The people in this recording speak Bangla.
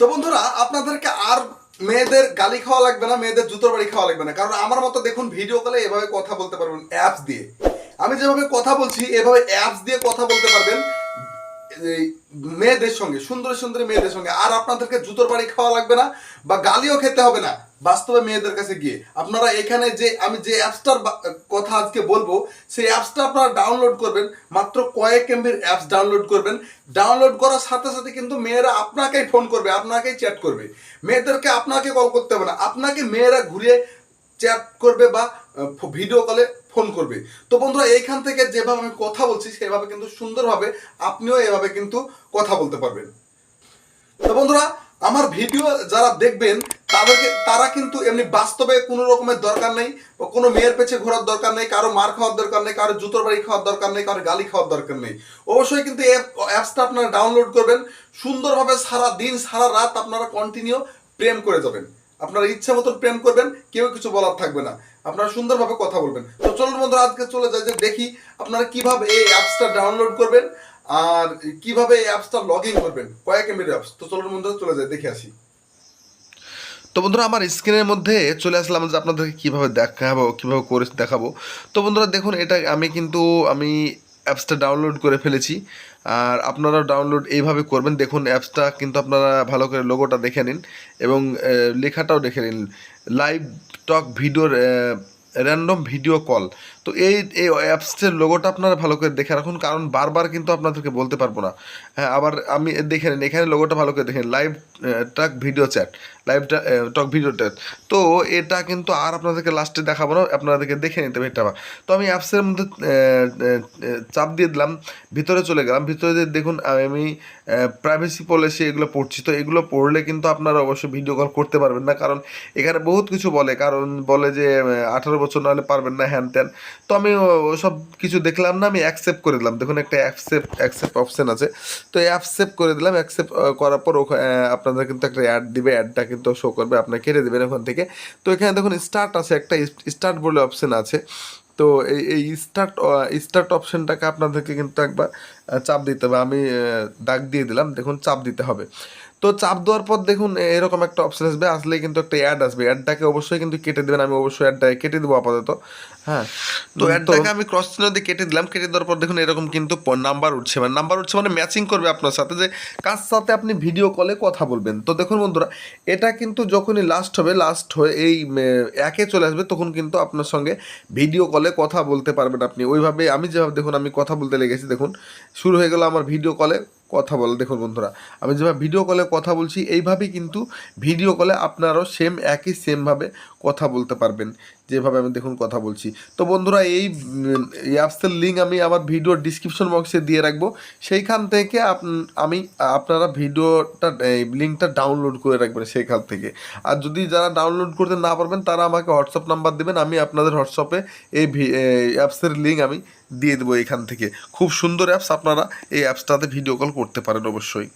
তো বন্ধুরা, আপনাদেরকে আর মেয়েদের গালি খাওয়া লাগবে না, মেয়েদের জুতোর বাড়ি খাওয়া লাগবে না। কারণ আমার মতো দেখুন ভিডিও কলে এভাবে কথা বলতে পারবেন অ্যাপস দিয়ে। আমি যেভাবে কথা বলছি, এভাবে অ্যাপস দিয়ে কথা বলতে পারবেন। মেয়েদের সঙ্গে, সুন্দর সুন্দর মেয়েদের সঙ্গে, আর আপনাদেরকে জুতোর বাড়ি খাওয়া লাগবে না বা গালিও খেতে হবে না, বাস্তবে মেয়েদের কাছে গিয়ে। আপনারা এখানে যে, আমি যে অ্যাপসটার কথা আজকে বলব, সেই অ্যাপসটা আপনারা ডাউনলোড করবেন, মাত্র কয়েক এমবির অ্যাপস ডাউনলোড করবেন। ডাউনলোড করার সাথে সাথে কিন্তু মেয়েরা আপনাকেই ফোন করবে, আপনাকেই চ্যাট করবে। মেয়েদেরকে আপনাকে কল করতে হবে না, আপনাকে মেয়েরা ঘুরিয়ে চ্যাট করবে বা ভিডিও কলে ফোন করবে। তো বন্ধুরা, এইখান থেকে যেভাবে আমি কথা বলছি, সেভাবে কিন্তু সুন্দরভাবে আপনিও এভাবে কিন্তু কথা বলতে পারবেন। তো বন্ধুরা, আমার ভিডিও যারা দেখবেন, তাদেরকে, তারা কিন্তু এমনি বাস্তবে কোনো রকমের দরকার নেই কোনো মেয়ের পেছে ঘোরার দরকার নেই, কারও মার খাওয়ার দরকার নেই, কারও জুতোর বাড়ি খাওয়ার দরকার নেই, কারও গালি খাওয়ার দরকার নেই। অবশ্যই কিন্তু অ্যাপসটা আপনারা ডাউনলোড করবেন, সুন্দরভাবে সারা দিন সারা রাত আপনারা কন্টিনিউ প্রেম করে যাবেন। আপনারা ইচ্ছা মতন প্রেম করবেন, কেউ কিছু বলার থাকবে না। আপনারা সুন্দরভাবে কথা বলবেন। তো চলুন বন্ধুরা, আজকে চলে যাই যে দেখি আপনারা কীভাবে এই অ্যাপসটা ডাউনলোড করবেন আর কীভাবে এই অ্যাপসটা লগ ইন করবেন, কয়েক এমবির অ্যাপস। তো চলুন বন্ধুরা, চলে যাই, দেখে আসি। তো বন্ধুরা, আমার স্ক্রিনের মধ্যে চলে আসলাম যে আপনাদেরকে কীভাবে দেখাবো, কীভাবে করে দেখাবো। তো বন্ধুরা, দেখুন, এটা আমি কিন্তু, আমি অ্যাপসটা ডাউনলোড করে ফেলেছি। আর আপনারা ডাউনলোড এইভাবে করবেন। দেখুন, অ্যাপসটা কিন্তু আপনারা ভালো করে লোগোটা দেখে নিন এবং লেখাটাও দেখে নিন। লাইভ টক ভিডিওর র্যান্ডম ভিডিও কল তো এই এই অ্যাপসের লোগোটা আপনারা ভালো করে দেখে রাখুন, কারণ বারবার কিন্তু আপনাদেরকে বলতে পারব না। হ্যাঁ আবার আমি দেখে নিন, এখানে লোগোটা ভালো করে দেখেন live talk video chat live talk video chat তো এটা কিন্তু আর আপনাদেরকে লাস্টে দেখাবো না, আপনাদেরকে দেখে নিতে হবে এটা তো আমি অ্যাপসের মধ্যে চাপ দিয়ে দিলাম, ভিতরে চলে গেলাম, ভিতরে দেখুন আমি প্রাইভেসি পলিসি এগুলো পড়ছি। তো এগুলো পড়লে কিন্তু আপনারা অবশ্যই ভিডিও কল করতে পারবেন না, কারণ এখানে বহুত কিছু বলে, কারণ বলে যে আঠারো বছর নাহলে পারবেন না হ্যান ত্যান তো আমি সব কিছু দেখলাম না, আমি অ্যাকসেপ্ট করে দিলাম। দেখুন, একটা অ্যাকসেপ্ট অ্যাকসেপ্ট অপশন আছে। তো এই অ্যাকসেপ্ট করে দিলাম। অ্যাকসেপ্ট করার পর আপনাদের কিন্তু একটা অ্যাড দিবে। অ্যাডটা কিন্তু শো করবে। আপনার কেটে দেবেন ওখান থেকে। তো এখানে দেখুন স্টার্ট আছে। একটা স্টার্ট বলে অপশন আছে। তো এই এই স্টার্ট স্টার্ট অপশনটাকে আপনাদেরকে কিন্তু একবার চাপ দিতে হবে। আমি দাগ দিয়ে দিলাম। দেখুন, চাপ দিতে হবে। তো চাপ দেওয়ার পর দেখুন এরকম একটা অপশন আসবে আসলে কিন্তু একটা অ্যাড আসবে। অ্যাডটাকে অবশ্যই কিন্তু কেটে দেবেন আমি অবশ্যই অ্যাডটাকে কেটে দেবো আপাতত হ্যাঁ। তো অ্যাডটাকে আমি ক্রস চিহ্ন দিয়ে কেটে দিলাম কেটে দেওয়ার পর দেখুন এরকম কিন্তু নাম্বার উঠছে। মানে নাম্বার উঠছে মানে ম্যাচিং করবে আপনার সাথে যে কার সাথে আপনি ভিডিও কলে কথা বলবেন। তো দেখুন বন্ধুরা এটা কিন্তু যখনই লাস্ট হবে লাস্ট হয়ে এই একে চলে আসবে তখন কিন্তু আপনার সঙ্গে ভিডিও কলে কথা বলতে পারবেন আপনি। ওইভাবে আমি যেভাবে দেখুন আমি কথা বলতে লেগেছি দেখুন শুরু হয়ে গেল আমার ভিডিও কলে কথা বলে। দেখুন বন্ধুরা, আমি যেভাবে ভিডিও কলে কথা বলছি, এইভাবেই কিন্তু ভিডিও কলে আপনারাও সেম একই সেমভাবে কথা বলতে পারবেন, যেভাবে আমি দেখুন কথা বলছি। তো বন্ধুরা, এই অ্যাপসের লিঙ্ক আমি আমার ভিডিও ডিসক্রিপশন বক্সে দিয়ে রাখব। সেইখান থেকে আমি, আপনারা ভিডিওটা এই লিঙ্কটা ডাউনলোড করে রাখবেন সেইখান থেকে। আর যদি যারা ডাউনলোড করতে না পারবেন, তারা আমাকে হোয়াটসঅ্যাপ নাম্বার দেবেন, আমি আপনাদের হোয়াটসঅ্যাপে এই অ্যাপসের লিঙ্ক আমি দিয়ে দেবো এখান থেকে। খুব সুন্দর অ্যাপস আপনারা এই অ্যাপসটাতে ভিডিও কল করতে পারেন অবশ্যই।